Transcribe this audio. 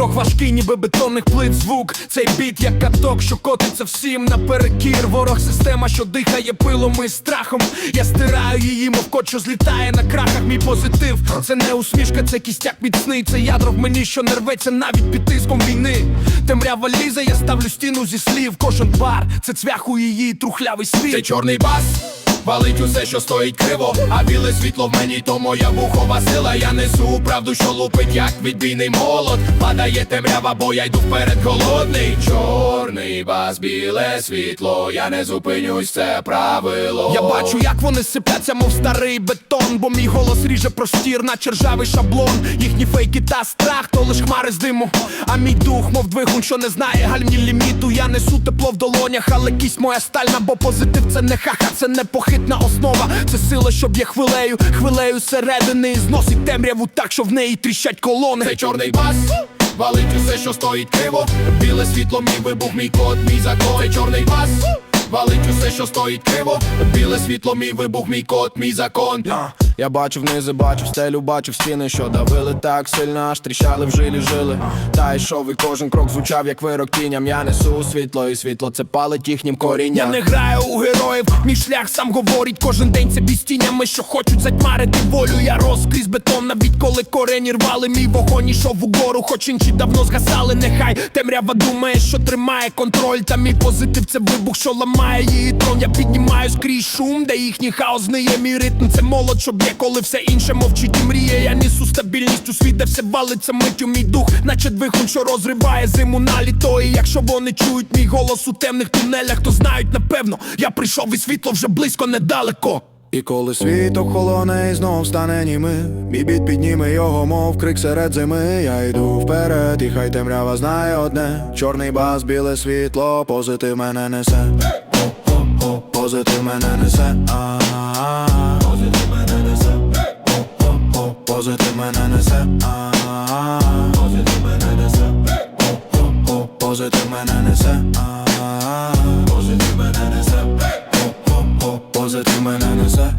Поток важкий, ніби бетонних плит звук. Цей біт, як каток, що котиться всім наперекір. Ворог система, що дихає пилом і страхом. Я стираю її, мов кот, що злітає на крахах. Мій позитив. Це не усмішка, це кістяк міцний. Це ядро в мені, що не рветься навіть під тиском війни. Темрява лізе, я ставлю стіну зі слів. Кожен бар, це цвях у її трухлявий світ. Це чорний бас, валить усе, що стоїть криво, а біле світло в мені, то моя вухова сила. Я несу правду, що лупить, як відбійний молот. Падає темрява, бо я йду вперед голодний. Чорний бас, біле світло, я не зупинюсь, це правило. Я бачу, як вони сипляться, мов старий бетон, бо мій голос ріже простір, наче ржавий шаблон. Їхні фейки та страх, то лиш хмари з диму. А мій дух, мов двигун, що не знає гальмні ліміту. Я несу тепло в долонях, але кість моя стальна, бо позитив це не хаха, це не похитна основа. Це сила, що б'є хвилею, хвилею середини. Зносить темряву так, що в неї тріщать колони. Це чорний бас, валить усе, що стоїть криво. Біле світло, мій вибух, мій код, мій закон. Це чорний бас, валить усе, що стоїть криво. Біле світло, мій вибух, мій код, мій закон. Я бачу внизи, бачу стелю, бачу стіни, що давили так сильно, аж тріщали в жилі жили. Та йшов і кожен крок звучав, як вирок тіням. Я несу світло, і світло це палить їхнім корінням. Я не граю у героїв, мій шлях сам говорить кожен день це бістіннями, що хочуть затьмарити волю. Я рос бетон, навіть коли корені рвали, мій вогонь ішов угору, хоч інші давно згасали. Нехай темрява думає, що тримає контроль. Та мій позитив це вибух, що ламає її трон. Я піднімаю скрізь шум, де їхній хаос не є мій ритм. Це молод, що б'є, коли все інше мовчить і мріє. Я несу стабільність у світ, де все валиться миттю мій дух, наче двигун, що розриває зиму на літо. І якщо вони чують мій голос у темних тунелях, то знають напевно, я прийшов і світло вже близько недалеко. І коли світ охолоне і знов стане німи, мій біт підніме його, мов крик серед зими. Я йду вперед, і хай темрява знає одне. Чорний бас, біле світло, позитив мене несе. Позитив мене несе. А-а-а. Позитив мене несе. Позитив мене несе. А-а-а. Мене несе. Позитив мене несе. А-а-а. Мене несе. Позитив мене несе.